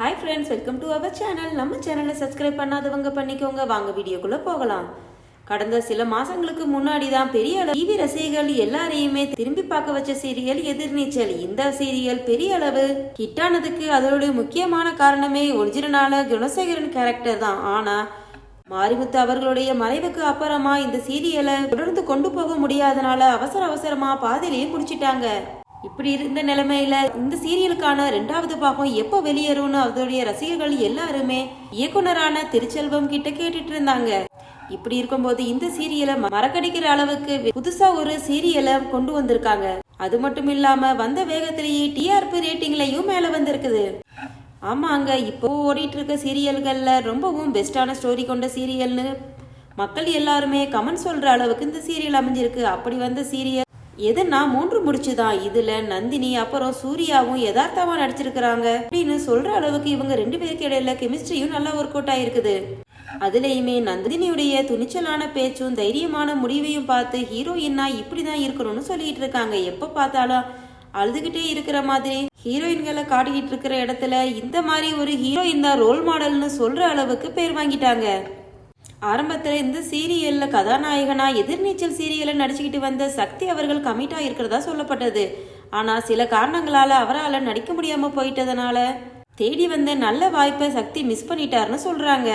Hi friends welcome to our channel நம்ம சேனலை subscribe பண்ணாதவங்க பண்ணிக்கோங்க. வாங்க வீடியோக்குள்ள போகலாம். கடந்த சில மாசங்களுக்கு முன்னாடி தான் பெரிய அளவு டிவி ரசிகர்கள் எல்லாரையுமே திரும்பி பார்க்க வச்ச சீரியல் எதிர்நீச்சல். இந்த சீரியல் பெரிய அளவு ஹிட்டானதுக்கு அதோட முக்கியமான காரணமே ஒரிஜினலான குணசேகரன் கேரக்டர் தான். ஆனா மாரிமுத்து அவர்களுடைய மறைவுக்கு அப்புறமா இந்த சீரியலை தொடர்ந்து கொண்டு போக முடியாதனால அவசர அவசரமா பாதியிலேயே பிடிச்சிட்டாங்க இப்படி இருந்த நிலைமையில இந்த சீரியலுக்கான ரெண்டாவது பாகம் எப்போ வெளியேறும்னு அதோடைய ரசிகர்கள் எல்லாருமே இயக்குனரான திருச்செல்வம் கிட்ட கேட்டுட்டு இருந்தாங்க. இப்படி இருக்கும்போது இந்த சீரியலை மறக்கடிக்கிற அளவுக்கு புதுசா ஒரு சீரியலை கொண்டு வந்திருக்காங்க. அது மட்டும் இல்லாம வந்த வேகத்திலேயே டிஆர்பி ரேட்டிங்லயும் மேல வந்திருக்குது. ஆமாங்க இப்போ ஓடிட்டு இருக்க சீரியல்கள்ல ரொம்பவும் பெஸ்டான ஸ்டோரி கொண்ட சீரியல்னு மக்கள் எல்லாருமே கமெண்ட் சொல்ற அளவுக்கு இந்த சீரியல் அமைஞ்சிருக்கு. அப்படி வந்த சீரியல் எதுனா மூன்று முடிச்சுதான் இதுல நந்தினி அப்புறம் சூர்யாவும் யதார்த்தமா நடிச்சிருக்கிறாங்க. அப்படின்னு சொல்ற அளவுக்கு இவங்க ரெண்டு பேருக்கு இடையில கெமிஸ்ட்ரியும் நல்லா ஒர்க் அவுட் ஆயிருக்குது. அதுலயுமே நந்தினியுடைய துணிச்சலான பேச்சும் தைரியமான முடிவையும் பார்த்து ஹீரோயின்னா இப்படிதான் இருக்கணும்னு சொல்லிட்டு இருக்காங்க. எப்ப பார்த்தாலும் அழுதுகிட்டே இருக்கிற மாதிரி ஹீரோயின்களை காட்டிக்கிட்டு இருக்கிற இடத்துல இந்த மாதிரி ஒரு ஹீரோயின் தான் ரோல் மாடல்னு சொல்ற அளவுக்கு பேர் வாங்கிட்டாங்க. ஆரம்பத்துல இந்த சீரியல்ல கதாநாயகனா எதிர்நீச்சல் சீரியல்ல நடிச்சுக்கிட்டு வந்த சக்தி அவர்கள் கமிட்டா இருக்கிறதா சொல்லப்பட்டது. ஆனா சில காரணங்களால அவரால் நடிக்க முடியாம போயிட்டதுனால தேடி வந்த நல்ல வாய்ப்பை சக்தி மிஸ் பண்ணிட்டாருன்னு சொல்றாங்க.